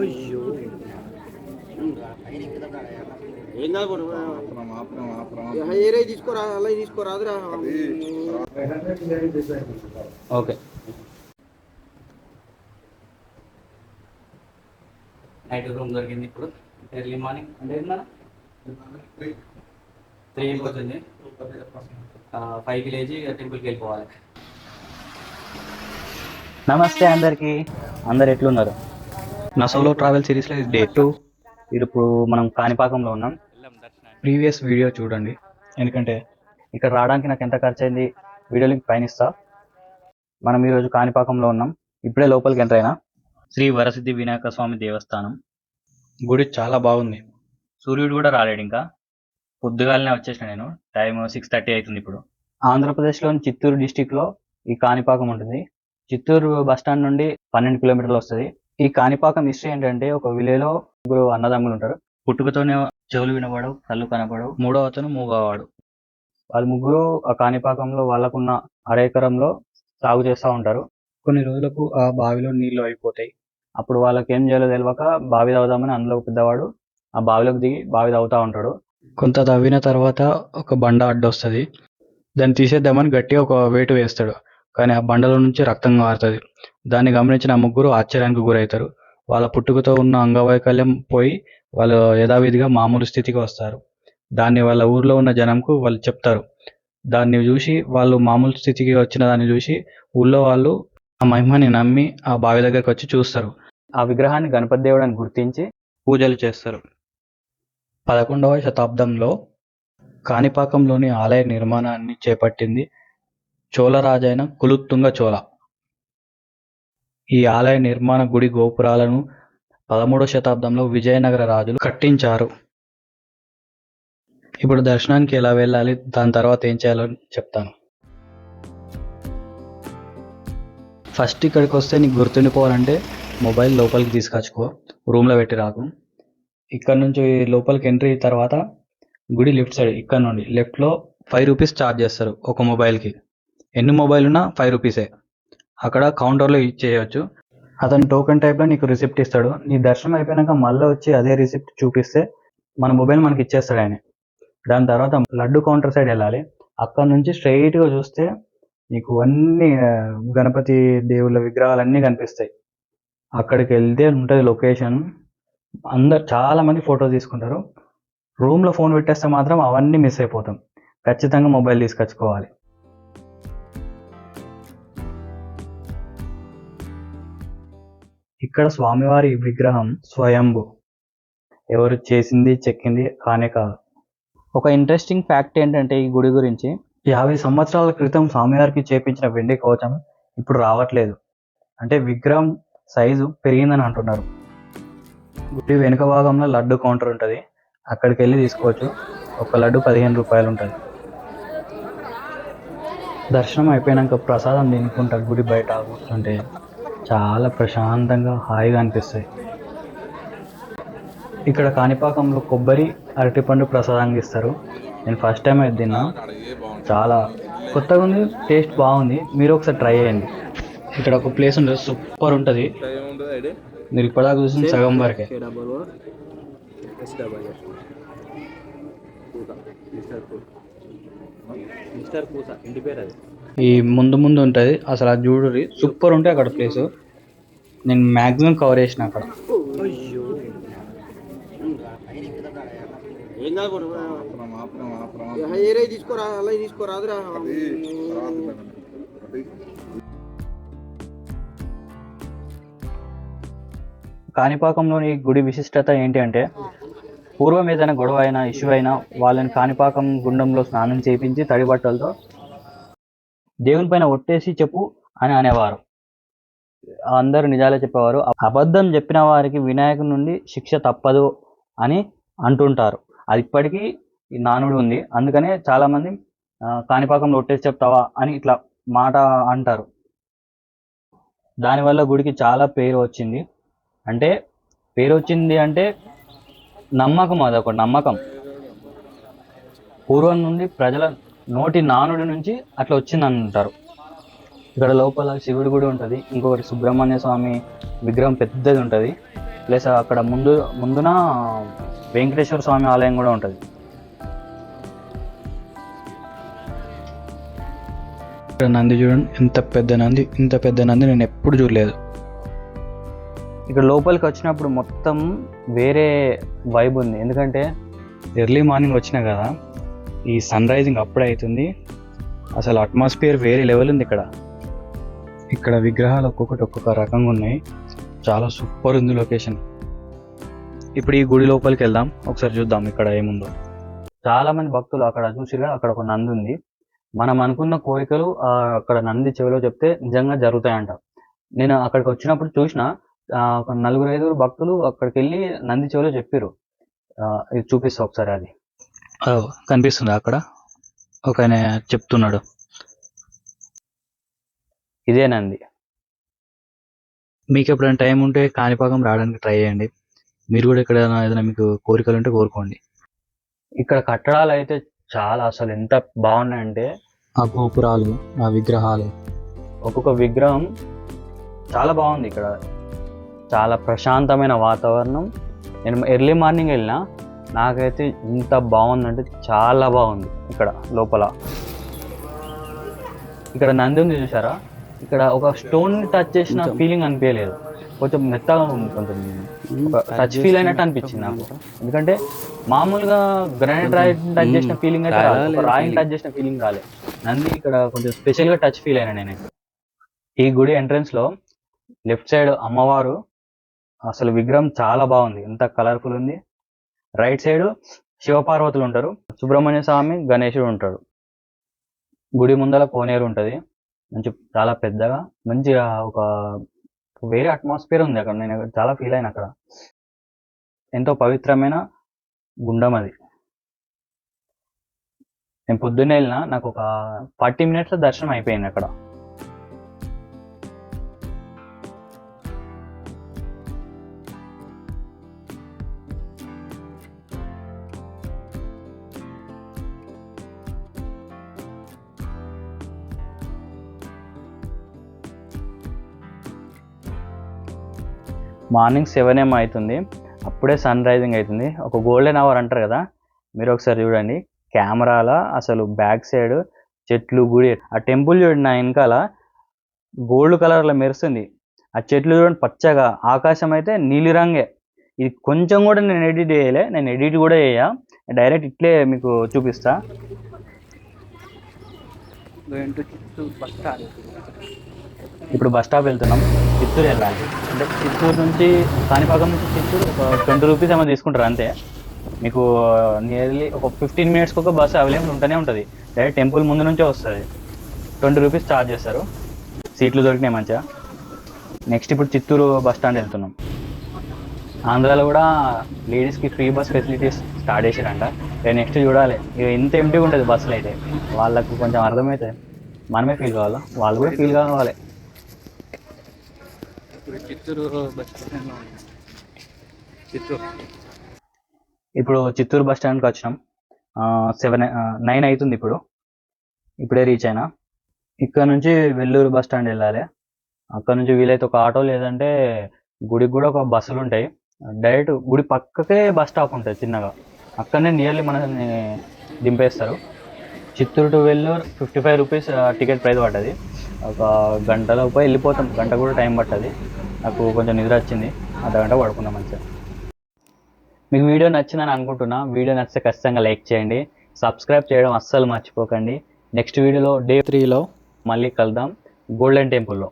అయ్యో ఏం కాదు ఏరే తీసుకోరా అలా తీసుకోరాదురా ఓకే. నైట్ రూమ్ దొరికింది ఇప్పుడు. ఎర్లీ మార్నింగ్ అంటే త్రీ అయిపోతుంది. ఫైవ్కి లేచి టెంపుల్కి వెళ్ళిపోవాలి. నమస్తే అందరికీ. అందరు ఎట్లున్నారు? నా సోలో ట్రావెల్ సిరీస్లో ఇది డే టూ. ఇప్పుడు మనం కాణిపాకంలో ఉన్నాం. ప్రీవియస్ వీడియో చూడండి. ఎందుకంటే ఇక్కడ రావడానికి నాకు ఎంత ఖర్చు అయింది వీడియో లింక్ పైన ఇస్తా. మనం ఈరోజు కాణిపాకంలో ఉన్నాం. ఇప్పుడే లోపలికి ఎంటర్ అయినా. శ్రీ వరసిద్ధి వినాయక స్వామి దేవస్థానం. గుడి చాలా బాగుంది. సూర్యుడు కూడా రాలేడు ఇంకా. పొద్దుగాలనే వచ్చేసిన నేను. టైం సిక్స్ థర్టీ అవుతుంది ఇప్పుడు. ఆంధ్రప్రదేశ్లోని చిత్తూరు డిస్టిక్లో ఈ కాణిపాకం ఉంటుంది. చిత్తూరు బస్ స్టాండ్ నుండి పన్నెండు కిలోమీటర్లు వస్తుంది. ఈ కాణిపాకం హిస్టరీ ఏంటంటే ఒక విలేలో ముగ్గురు అన్నదమ్ములు ఉంటారు. పుట్టుకతోనే చెవులు వినబడవు కళ్ళు కనపడవు మూడో అతను మూగవాడు వాళ్ళు ముగ్గురు ఆ కాణిపాకంలో వాళ్ళకున్న అరేకరంలో సాగు చేస్తూ ఉంటారు. కొన్ని రోజులకు ఆ బావిలో నీళ్ళు అయిపోతాయి. అప్పుడు వాళ్ళకి ఏం చేయాలో తెలియక బావి తవ్వుదామని అందులో పెద్దవాడు ఆ బావిలోకి దిగి బావి తవ్వుతూ ఉంటాడు. కొంత తవ్విన తర్వాత ఒక బండ అడ్డొస్తుంది. దాన్ని తీసేద్దామని గట్టిగా ఒక వేటు వేస్తాడు. కానీ ఆ బండలో నుంచి రక్తం మారుతుంది దాన్ని గమనించిన ఆ ముగ్గురు ఆశ్చర్యానికి గురవుతారు. వాళ్ళ పుట్టుకతో ఉన్న అంగవైకల్యం పోయి వాళ్ళు యథావిధిగా మామూలు స్థితికి వస్తారు. దాన్ని వాళ్ళ ఊర్లో ఉన్న జనంకు వాళ్ళు చెప్తారు. దాన్ని చూసి వాళ్ళు మామూలు స్థితికి వచ్చిన దాన్ని చూసి ఊళ్ళో వాళ్ళు ఆ మహిమని నమ్మి ఆ బావి దగ్గరకు వచ్చి చూస్తారు. ఆ విగ్రహాన్ని గణపతి దేవుడు అని గుర్తించి పూజలు చేస్తారు. పదకొండవ శతాబ్దంలో కాణిపాకంలోని ఆలయ నిర్మాణాన్ని చేపట్టింది చోళరాజైన కులుత్తుంగ చోళ. ఈ ఆలయ నిర్మాణ గుడి గోపురాలను పదమూడవ శతాబ్దంలో విజయనగర రాజులు కట్టించారు. ఇప్పుడు దర్శనానికి ఎలా వెళ్ళాలి? దాని తర్వాత ఏం చేయాలో చెప్తాను. ఫస్ట్ ఇక్కడికి వస్తే నీకు గుర్తుండిపోవాలంటే మొబైల్ లోపలికి తీసుకొచ్చుకో. రూమ్లో పెట్టి రాకు. ఇక్కడ నుంచి లోపలికి ఎంట్రీ తర్వాత గుడి లెఫ్ట్ సైడ్ ఇక్కడ నుండి లెఫ్ట్లో ఫైవ్ రూపీస్ ఛార్జ్ చేస్తారు ఒక మొబైల్కి. ఎన్ని మొబైల్ ఉన్నా ఫైవ్ రూపీసే. అక్కడ కౌంటర్లో చేయవచ్చు. అతను టోకెన్ టైప్లో నీకు రిసిప్ట్ ఇస్తాడు. నీ దర్శనం అయిపోయాక మళ్ళీ వచ్చి అదే రిసిప్ట్ చూపిస్తే మన మొబైల్ మనకి ఇచ్చేస్తాడు ఆయన. దాని తర్వాత లడ్డు కౌంటర్ సైడ్ వెళ్ళాలి. అక్కడ నుంచి స్ట్రైట్గా చూస్తే నీకు అన్ని గణపతి దేవుళ్ళ విగ్రహాలన్నీ కనిపిస్తాయి. అక్కడికి వెళ్తే ఉంటుంది లొకేషన్ అందరు చాలా మంది ఫోటో తీసుకుంటారు. రూమ్లో ఫోన్ పెట్టేస్తే మాత్రం అవన్నీ మిస్ అయిపోతాం. ఖచ్చితంగా మొబైల్ తీసుకొచ్చుకోవాలి. ఇక్కడ స్వామివారి విగ్రహం స్వయంభు. ఎవరు చేసింది చెక్కింది కానే కాదు. ఒక ఇంట్రెస్టింగ్ ఫ్యాక్ట్ ఏంటంటే ఈ గుడి గురించి యాభై సంవత్సరాల క్రితం స్వామివారికి చేపించిన వెండి కవచం ఇప్పుడు రావట్లేదు. అంటే విగ్రహం సైజు పెరిగిందని అంటున్నారు. గుడి వెనుక భాగంలో లడ్డు కౌంటర్ ఉంటుంది. అక్కడికి వెళ్ళి తీసుకోవచ్చు. ఒక లడ్డు పదిహేను రూపాయలు ఉంటుంది. దర్శనం అయిపోయాక ప్రసాదం తినుకుంటా గుడి బయట కూర్చుంటే. చాలా ప్రశాంతంగా హాయిగా అనిపిస్తాయి. ఇక్కడ కాణిపాకంలో కొబ్బరి అరటిపండు ప్రసాదంగా ఇస్తారు. నేను ఫస్ట్ టైం అయితే తిన్నా. చాలా కొత్తగా ఉంది టేస్ట్ బాగుంది. మీరు ఒకసారి ట్రై చేయండి. ఇక్కడ ఒక ప్లేస్ ఉంటుంది సూపర్ ఉంటుంది. మీరు ఇప్పటిదాకా చూసిన సగం వరకే. మిస్టర్ మిస్టర్ పూస ఇంటి పేరు అది. ఈ ముందు ముందు ఉంటుంది. అసలు అది చూడుర్రి. సూపర్ ఉంటాయి అక్కడ ప్లేస్ నేను మ్యాక్సిమం కవర్ చేసిన అక్కడ. కాణిపాకంలోని గుడి విశిష్టత ఏంటి అంటే పూర్వం ఏదైనా గొడవ అయినా ఇష్యూ అయినా వాళ్ళని కాణిపాకం గుండంలో స్నానం చేయించి తడి బట్టలతో దేవుని పైన ఒట్టేసి చెప్పు అని అనేవారు. అందరూ నిజాలే చెప్పేవారు. అబద్ధం చెప్పిన వారికి వినాయకుడి నుండి శిక్ష తప్పదు అని అంటుంటారు. అది ఇప్పటికీ నానుడు ఉంది. అందుకనే చాలామంది కాణిపాకంలో ఒట్టేసి చెప్తావా అని ఇట్లా మాట అంటారు. దానివల్ల గుడికి చాలా పేరు వచ్చింది. అంటే పేరు వచ్చింది అంటే నమ్మకం అదొక నమ్మకం. పూర్వం నుండి ప్రజల నోటి నానుడి నుంచి అట్లా వచ్చిందని అంటారు ఇక్కడ లోపల శివుడి గుడి ఉంటుంది ఇంకొకటి సుబ్రహ్మణ్య స్వామి విగ్రహం పెద్దది ఉంటుంది ప్లస్ అక్కడ ముందు ముందున వెంకటేశ్వర స్వామి ఆలయం కూడా ఉంటుంది. ఇక్కడ నంది చూడండి ఎంత పెద్ద నంది ఇంత పెద్ద నంది నేను ఎప్పుడు చూడలేదు. ఇక్కడ లోపలికి వచ్చినప్పుడు మొత్తం వేరే వైబ్ ఉంది. ఎందుకంటే ఎర్లీ మార్నింగ్ వచ్చినా కదా ఈ సన్ రైజింగ్ అప్పుడే అవుతుంది. అసలు అట్మాస్ఫియర్ వేరే లెవెల్ ఉంది ఇక్కడ. ఇక్కడ విగ్రహాలు ఒక్కొక్కటి ఒక్కొక్క రకంగా ఉన్నాయి. చాలా సూపర్ ఉంది లొకేషన్ ఇప్పుడు ఈ గుడి లోపలికి వెళ్దాం. ఒకసారి చూద్దాం ఇక్కడ ఏముందో. చాలా మంది భక్తులు అక్కడ చూసిగా అక్కడ ఒక నంది ఉంది. మనం అనుకున్న కోరికలు అక్కడ నంది చెవిలో చెప్తే నిజంగా జరుగుతాయంట. నేను అక్కడికి వచ్చినప్పుడు చూసిన ఒక నలుగురు ఐదుగురు భక్తులు అక్కడికి వెళ్ళి నంది చెవిలో చెప్పారు ఇది చూపిస్తా ఒకసారి అది. కనిపిస్తుంది అక్కడ. ఒక ఆయన చెప్తున్నాడు. ఇదే నంది మీకు ఎప్పుడైనా టైం ఉంటే కాణిపాకం రావడానికి ట్రై చేయండి. మీరు కూడా ఇక్కడ ఏదైనా మీకు కోరికలు ఉంటే కోరుకోండి. ఇక్కడ కట్టడాలు అయితే చాలా అసలు ఎంత బాగున్నాయంటే ఆ గోపురాలు ఆ విగ్రహాలు. ఒక్కొక్క విగ్రహం చాలా బాగుంది ఇక్కడ. చాలా ప్రశాంతమైన వాతావరణం. నేను ఎర్లీ మార్నింగ్ వెళ్ళినా నాకైతే ఇంత బాగుందంటే చాలా బాగుంది ఇక్కడ లోపల. ఇక్కడ నంది ఉంది చూసారా ఇక్కడ ఒక స్టోన్ టచ్ చేసిన ఫీలింగ్ అనిపించలేదు. కొంచెం మెత్తగా ఉంది కొంచెం టచ్ ఫీల్ అయినట్టు అనిపించింది నాకు. ఎందుకంటే మామూలుగా గ్రానైట్ రాయి టచ్ చేసిన ఫీలింగ్ అయితే రాలేదు. ఒక రాయిని టచ్ చేసిన ఫీలింగ్ రాలేదు. నంది ఇక్కడ కొంచెం స్పెషల్గా టచ్ ఫీల్ అయినా నేను ఈ గుడి ఎంట్రన్స్లో లెఫ్ట్ సైడ్ అమ్మవారు. అసలు విగ్రహం చాలా బాగుంది. ఎంత కలర్ఫుల్ ఉంది. రైట్ సైడ్ శివపార్వతులు ఉంటారు సుబ్రహ్మణ్య స్వామి గణేశుడు ఉంటాడు. గుడి ముందల కోనేరు ఉంటుంది. మంచి చాలా పెద్దగా మంచిగా ఒక వేరే అట్మాస్ఫియర్ ఉంది అక్కడ. నేను చాలా ఫీల్ అయిన అక్కడ. ఎంతో పవిత్రమైన గుండం అది. నేను పొద్దున్నే వెళ్ళినా నాకు ఒక ఫార్టీ మినిట్స్ దర్శనం అయిపోయింది అక్కడ. మార్నింగ్ సెవెన్ ఏం అవుతుంది. అప్పుడే సన్ రైజింగ్ అవుతుంది. ఒక గోల్డెన్ అవర్ అంటారు కదా మీరు ఒకసారి చూడండి. కెమెరాల అసలు బ్యాక్ సైడ్ చెట్లు గుడి. ఆ టెంపుల్ చూడండి నా వెనకాల. గోల్డ్ కలర్లో మెరుస్తుంది. ఆ చెట్లు చూడండి పచ్చగా. ఆకాశం అయితే నీలిరంగే. ఇది కొంచెం కూడా నేను ఎడిట్ చేయలే. నేను ఎడిట్ కూడా చేయ. డైరెక్ట్ ఇట్లే మీకు చూపిస్తా. ఇప్పుడు బస్ స్టాప్ వెళ్తున్నాం చిత్తూరు వెళ్ళాలి. అంటే చిత్తూరు నుంచి కాణిపాకం నుంచి చిత్తూరు ఒక ట్వంటీ రూపీస్ ఏమైనా తీసుకుంటారు అంతే. మీకు uh, నియర్లీ ఒక ఫిఫ్టీన్ మినిట్స్కి ఒక బస్సు అవైలబుల్ ఉంటూనే ఉంటుంది. డైరెక్ట్ టెంపుల్ ముందు నుంచే వస్తుంది. ట్వంటీ రూపీస్ ఛార్జ్ చేస్తారు. సీట్లు దొరికినాయి మంచిగా. నెక్స్ట్ ఇప్పుడు చిత్తూరు బస్ స్టాండ్ వెళ్తున్నాం. ఆంధ్రాలో కూడా లేడీస్కి ఫ్రీ బస్ ఫెసిలిటీస్ స్టార్ట్ చేశారంట నెక్స్ట్ చూడాలి. ఇక ఇంత ఎంటీగా ఉంటుంది బస్సులు అయితే. వాళ్ళకు కొంచెం అర్థమవుతుంది మనమే ఫీల్ కావాలా? వాళ్ళు కూడా ఫీల్ కావాలి. ఇప్పుడు చిత్తూరు బస్ స్టాండ్లో చిత్తూరు. ఇప్పుడు చిత్తూరు బస్ స్టాండ్కి వచ్చినాం. సెవెన్ నైన్ అవుతుంది ఇప్పుడు. ఇప్పుడే రీచ్ అయినా. ఇక్కడ నుంచి వెల్లూరు బస్ స్టాండ్ వెళ్ళాలి. అక్కడ నుంచి వీలైతే ఒక ఆటో లేదంటే గుడికి కూడా ఒక బస్సులు ఉంటాయి. డైరెక్ట్ గుడి పక్కకే బస్ స్టాప్ ఉంటుంది చిన్నగా. అక్కడనే నియర్లీ మనల్ని దింపేస్తారు. Chittoor to Vellore fifty five rupees ticket price పడ్డది. ఒక గంటలో పోయి వెళ్ళిపోతాం. గంట కూడా టైం పట్టది. నాకు కొంచెం నిద్ర వచ్చింది. అర్ధగంట పడుకున్నాం మంచిగా. మీకు వీడియో నచ్చిందని అనుకుంటున్నా. వీడియో నచ్చితే ఖచ్చితంగా లైక్ చేయండి. సబ్స్క్రైబ్ చేయడం అస్సలు మర్చిపోకండి. నెక్స్ట్ వీడియోలో డే త్రీలో మళ్ళీ కలుద్దాం. గోల్డెన్ టెంపుల్లో